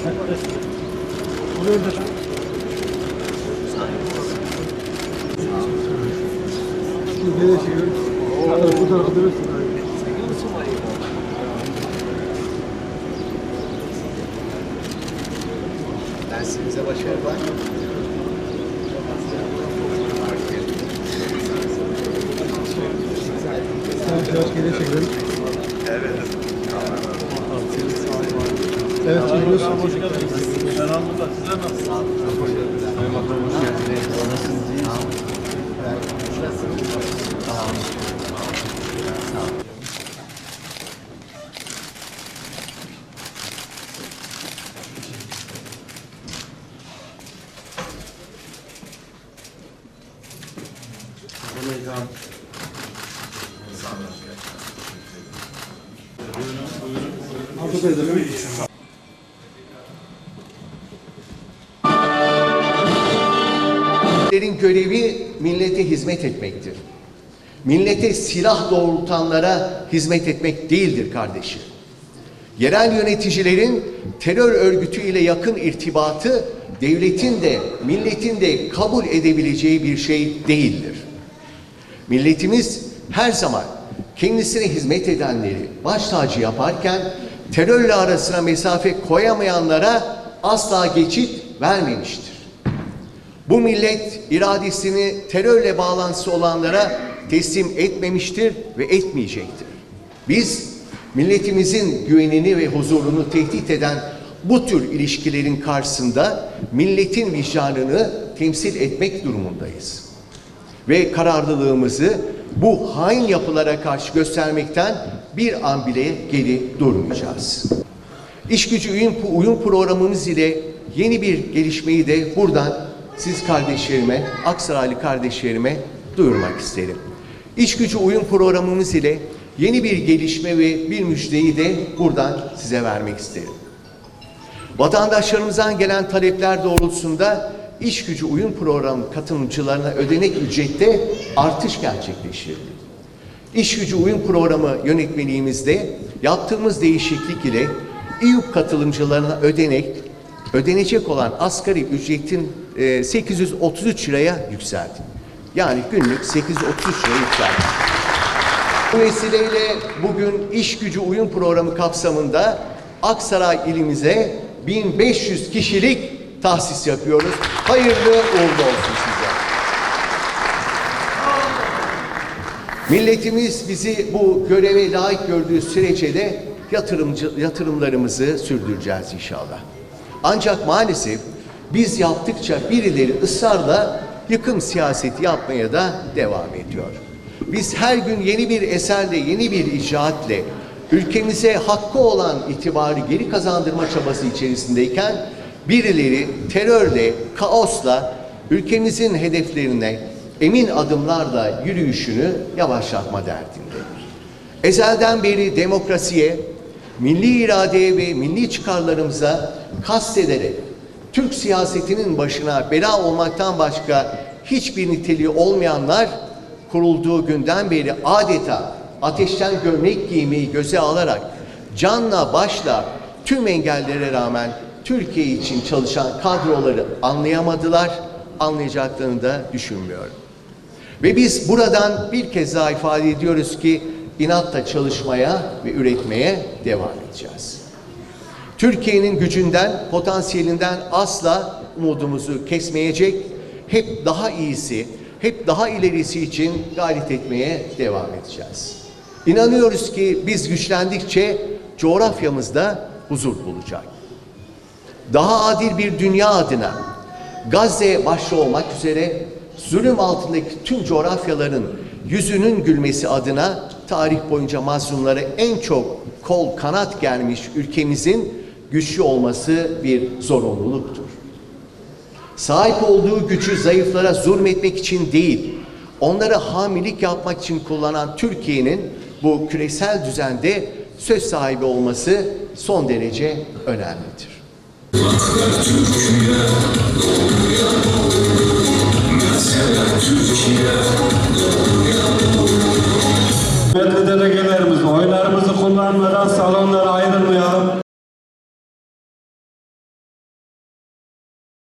Bu tarafa. Dersinize başarılar. Yavaş geriye çekelim. Evet çekiyorsun. Altı edelim. Milletlerin görevi millete hizmet etmektir. Millete silah doğrultanlara hizmet etmek değildir kardeşim. Yerel yöneticilerin terör örgütü ile yakın irtibatı devletin de milletin de kabul edebileceği bir şey değildir. Milletimiz her zaman kendisine hizmet edenleri baş tacı yaparken terörle arasına mesafe koyamayanlara asla geçit vermemiştir. Bu millet iradesini terörle bağlantısı olanlara teslim etmemiştir ve etmeyecektir. Biz milletimizin güvenini ve huzurunu tehdit eden bu tür ilişkilerin karşısında milletin vicdanını temsil etmek durumundayız. Ve kararlılığımızı bu hain yapılara karşı göstermekten bir an bile geri durmayacağız. İş gücü uyum, uyum programımız ile yeni bir gelişmeyi de buradan siz kardeşlerime, Aksaraylı kardeşlerime duyurmak isterim. İş gücü uyum programımız ile yeni bir gelişme ve bir müjdeyi de buradan size vermek isterim. Vatandaşlarımızdan gelen talepler doğrultusunda iş gücü uyum programı katılımcılarına ödenek ücrette artış gerçekleştirildi. İş gücü uyum programı yönetmeliğimizde yaptığımız değişiklik ile İYUP katılımcılarına ödenek, ödenecek olan asgari ücretin e, 833 liraya yükseldi. Yani günlük 833 liraya yükseldi. Bu vesileyle bugün iş gücü uyum programı kapsamında Aksaray ilimize 1500 kişilik tahsis yapıyoruz. Hayırlı uğurlu olsun size. Milletimiz bizi bu göreve layık gördüğü sürece de yatırımcı, yatırımlarımızı sürdüreceğiz inşallah. Ancak maalesef biz yaptıkça birileri ısrarla yıkım siyaseti yapmaya da devam ediyor. Biz her gün yeni bir eserle, yeni bir icraatle ülkemize hakkı olan itibarı geri kazandırma çabası içerisindeyken birileri terörle, kaosla ülkemizin hedeflerine emin adımlarla yürüyüşünü yavaşlatma derdindedir. Ezelden beri demokrasiye, milli iradeye ve milli çıkarlarımıza kastederek Türk siyasetinin başına bela olmaktan başka hiçbir niteliği olmayanlar kurulduğu günden beri adeta ateşten gömlek giymeyi göze alarak canla başla tüm engellere rağmen Türkiye için çalışan kadroları anlayamadılar, anlayacaklarını da düşünmüyorum. Ve biz buradan bir kez daha ifade ediyoruz ki inatla çalışmaya ve üretmeye devam edeceğiz. Türkiye'nin gücünden, potansiyelinden asla umudumuzu kesmeyecek, hep daha iyisi, hep daha ilerisi için gayret etmeye devam edeceğiz. İnanıyoruz ki biz güçlendikçe coğrafyamızda huzur bulacak. Daha adil bir dünya adına Gazze başta olmak üzere zulüm altındaki tüm coğrafyaların yüzünün gülmesi adına tarih boyunca mazlumlara en çok kol kanat germiş ülkemizin güçlü olması bir zorunluluktur. Sahip olduğu gücü zayıflara zulmetmek için değil, onlara hamilik yapmak için kullanan Türkiye'nin bu küresel düzende söz sahibi olması son derece önemlidir. Türkiye